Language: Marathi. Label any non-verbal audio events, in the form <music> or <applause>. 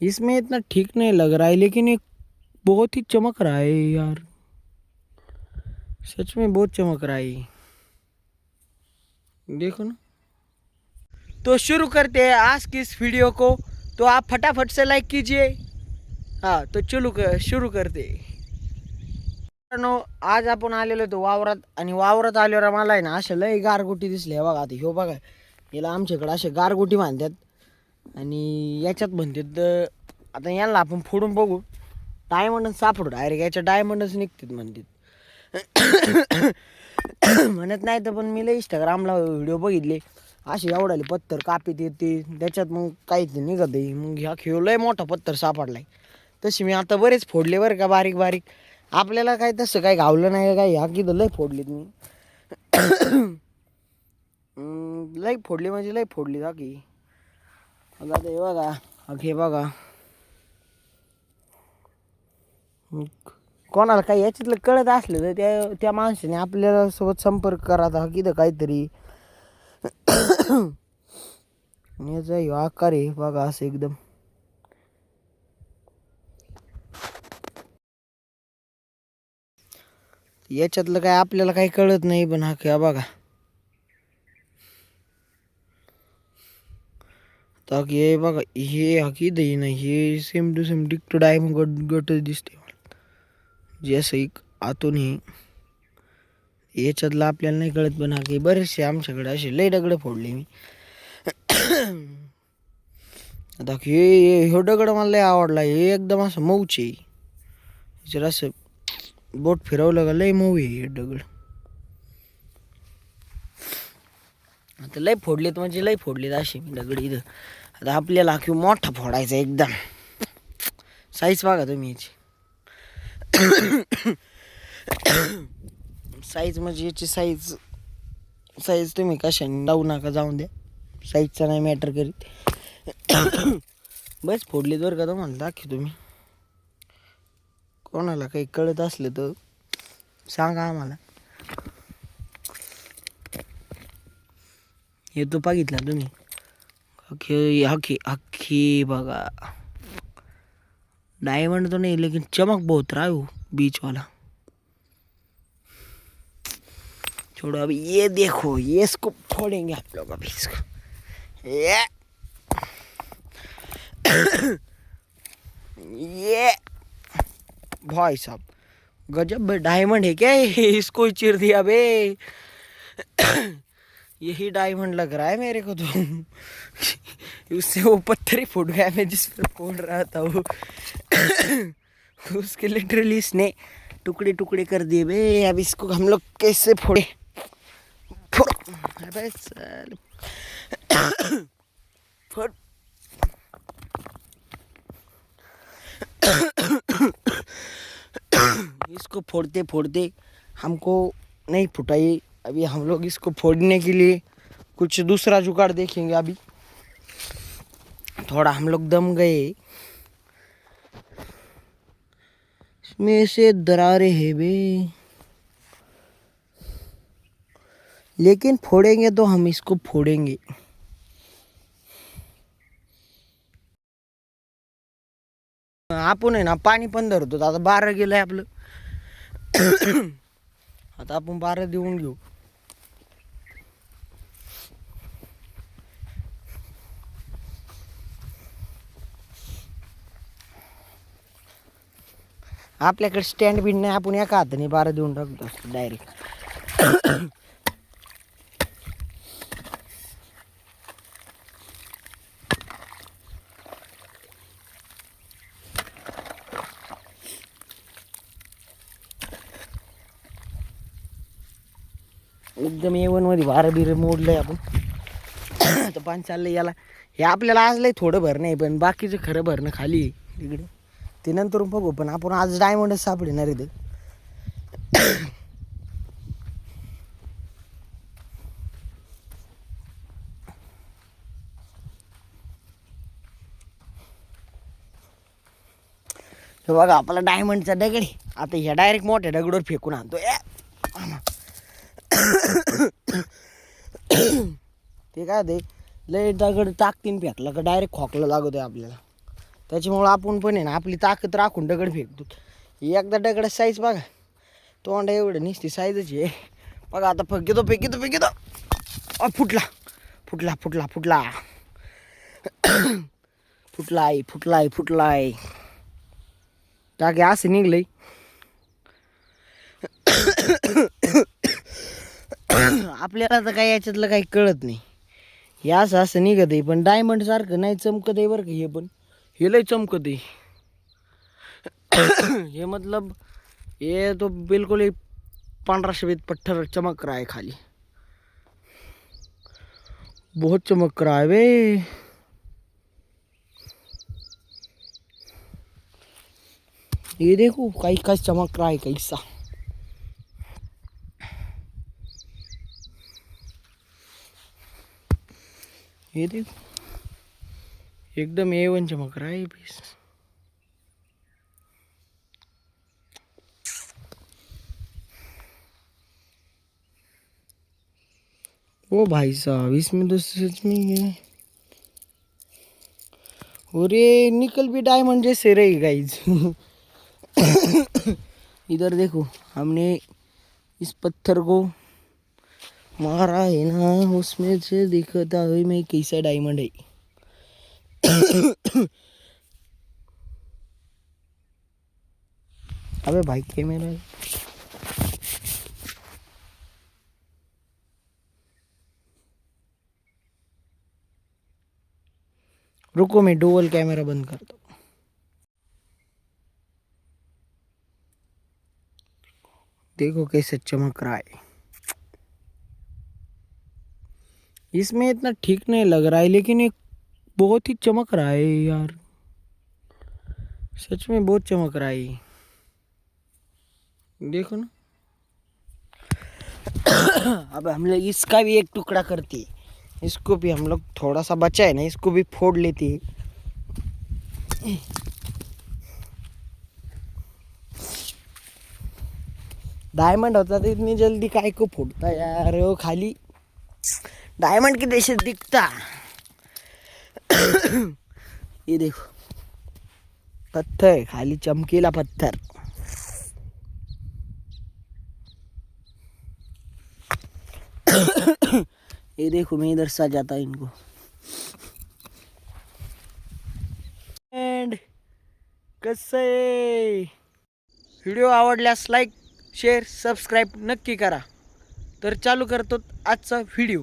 इसमें इतना ठीक नहीं लग रहा है लेकिन एक बहुत ही चमक रहा है यार। सच में बहुत चमक रहा है। देखो ना। तो शुरू करते हैं आज की इस वीडियो को। तो आप फटाफट से लाइक कीजिए। हाँ तो चलू कर शुरू करते मित्रांनो, आज आपण आलेलो होतो वावरात आणि वावरात आल्यावर मला आहे ना अशा लय गारगोटी दिसल्या बघा आता. ह्यो बघा याला आमच्याकडे असे गारगोटी बांधतात आणि याच्यात म्हणतात तर आता यांना आपण फोडून बघू. डायमंड सापडू. डायरेक्ट याच्या डायमंडच निघतात म्हणतात <coughs> म्हणत नाही तर पण मी लय इंस्टाग्रामला व्हिडिओ बघितले. असे एवढाले पत्थर कापीत येते. त्याच्यात मग काहीच निघत आहे. मग ह्या खेळ लय मोठा पत्तर सापडलाय. तशी मी आता बरेच फोडले बरं का बारीक बारीक. आपल्याला काय तसं काही घावलं नाही काय? ह्या किती लय फोडलीत मी. <coughs> लई लय फोडली म्हणजे लय फोडली का की आता आता हे बघा अग हे बघा. कोणाला काही याच्यातलं कळत असलं तर त्या त्या माणसाने आपल्याला सोबत संपर्क करायचा की काहीतरी. याचा ह्यो आकार आहे बघा असं एकदम. याच्यातलं काय आपल्याला काही कळत नाही पण हा बघा. तर हे बघा हे हकी देईन ना हे सेम टू सेम डिक्ट डायमंड गट गटच दिसते मला. जे असं एक आतून हे याच्यातलं आपल्याला नाही कळत पण हा बरेचसे आमच्याकडे असे लय दगड फोडले मी. आता हे हे- ह्यो दगड मला लय आवडला हे एकदम असं मऊचे जर असं बोट फिरवलं का लय मऊ आहे हे दगड. आता लय फोडलेत म्हणजे लय फोडलेत असे मी दगड इथं. आता आपल्याला हा किंवा मोठा फोडायचा एकदम. साईज बघा तुम्ही याची. साईज म्हणजे याची साईज साईज तुम्ही कशाने लावू नका जाऊन द्या. साईजचा नाही मॅटर करीत. बस फोडली बरं का तुम्हाला दाखव तुम्ही. कोणाला काही कळत असलं तर सांगा आम्हाला. हे तो बघितला तुम्ही. अख्खे अख्खे अख्खी बघा डायमंड तो नहीं, लेकिन चमक बहुत रहा है वो बीच वाला। छोड़ो, अभी ये देखो, ये इसको फोड़ेंगे आप लोग अभी इसको। ये। ये। भाई साहब, गजब डायमंड है क्या इसको चीर दिया बे। यही डायमंड लग रहा है मेरे को तो। उससे वो पत्थर ही फूट गया मैं जिस पर फोड़ रहा था वो। उसके लिटरली इसने टुकड़े टुकड़े कर दिए, बे, अब इसको हम लोग कैसे फोड़े? इसको फोड़ते फोड़ते हमको नहीं फुटाई। अभी हम लोग इसको फोड़ने के लिए कुछ दूसरा जुगाड़ देखेंगे अभी। थोड़ा हम लोग दम गए। इसमें से दरारे है बे। लेकिन फोड़ेंगे तो हम इसको फोड़ेंगे। आपण आहे ना पाणी पण धरतो आता बारा गेलंय आपलं <coughs> आता आपण बारा देऊन घेऊ हो। आपल्याकडे स्टँड बिंड नाही आपण एका हाताने बारा देऊन टाकतो डायरेक्ट एकदम एवनमध्ये बिरं बिर मोडलंय आपण. <coughs> तर पाणी चाललंय याला. हे आपल्याला आज लय थोडं भरणं आहे पण बाकीचं खरं भरणं खाली आहे. तिकडे ते नंतर बघू पण आपण आज डायमंडच सापडणार इथं हे बघा आपला डायमंडचा दगड आता ह्या डायरेक्ट मोठ्या दगडवर फेकून आणतो ते काय ते लय दगड टाकतीन फेकला का डायरेक्ट खोकला लागतोय आपल्याला. त्याच्यामुळं आपण पण आहे ना आपली ताकद राखून दगड फेकतो. एकदा दगड साईज बघा. तोंडा एवढं निसती साईजच आहे. बघा आता फेकितो फेकितो फेकितो. अ, फुटला. फुटला फुटला फुटला. <coughs> फुटलाय फुटलाय फुटलाय. टाके असं निघलंय. <coughs> आपल्याला तर काही याच्यातलं काही कळत नाही. हे असं असं निघत आहे पण डायमंड सारखं नाही चमकत आहे बरं का हे पण. हे लय चमकत आहे ये मतलब ये तो बिल्कुल ही पांढरा सफ़ेद पत्थर चमक रहा है खाली। बहुत चमक रहा है वे। ये देखो कई का चमक रहा है कैसा। ये देखो। एकदम ए वनचे चमक रहा है पीस. ओ भाई साहब इसमें तो सच में ये अरे निकल भी डायमंड जैसे रही गाइज <coughs> इधर देखो हमने इस पत्थर को मारा है ना उसमें से दिखता है मैं कैसा डायमंड है। <coughs> अबे भाई, कैमरा रुको, मैं डुअल कैमरा बंद कर दो देखो कैसे चमक रहा है। इसमें इतना ठीक नहीं लग रहा है, लेकिन एक बहुत ही चमक रहा है यार। सच में बहुत चमक रहा है। देखो ना। <coughs> अब हम लोग इसका भी एक टुकड़ा करती। इसको भी हम लोग थोड़ा सा बचा है ना, इसको भी फोड़ लेती। हैं डायमंड होता तो इतनी जल्दी काय को फूटता यार, वो खाली डायमंड के जैसे दिखता। <coughs> ये देखो। पत्थर खाली चमकीला पत्थर। <coughs> ये देखो मैं इधर सा जाता इनको। अँड कसं? आहे व्हिडिओ आवडल्यास लाईक शेअर सबस्क्राईब नक्की करा. तर चालू करतो आजचा व्हिडिओ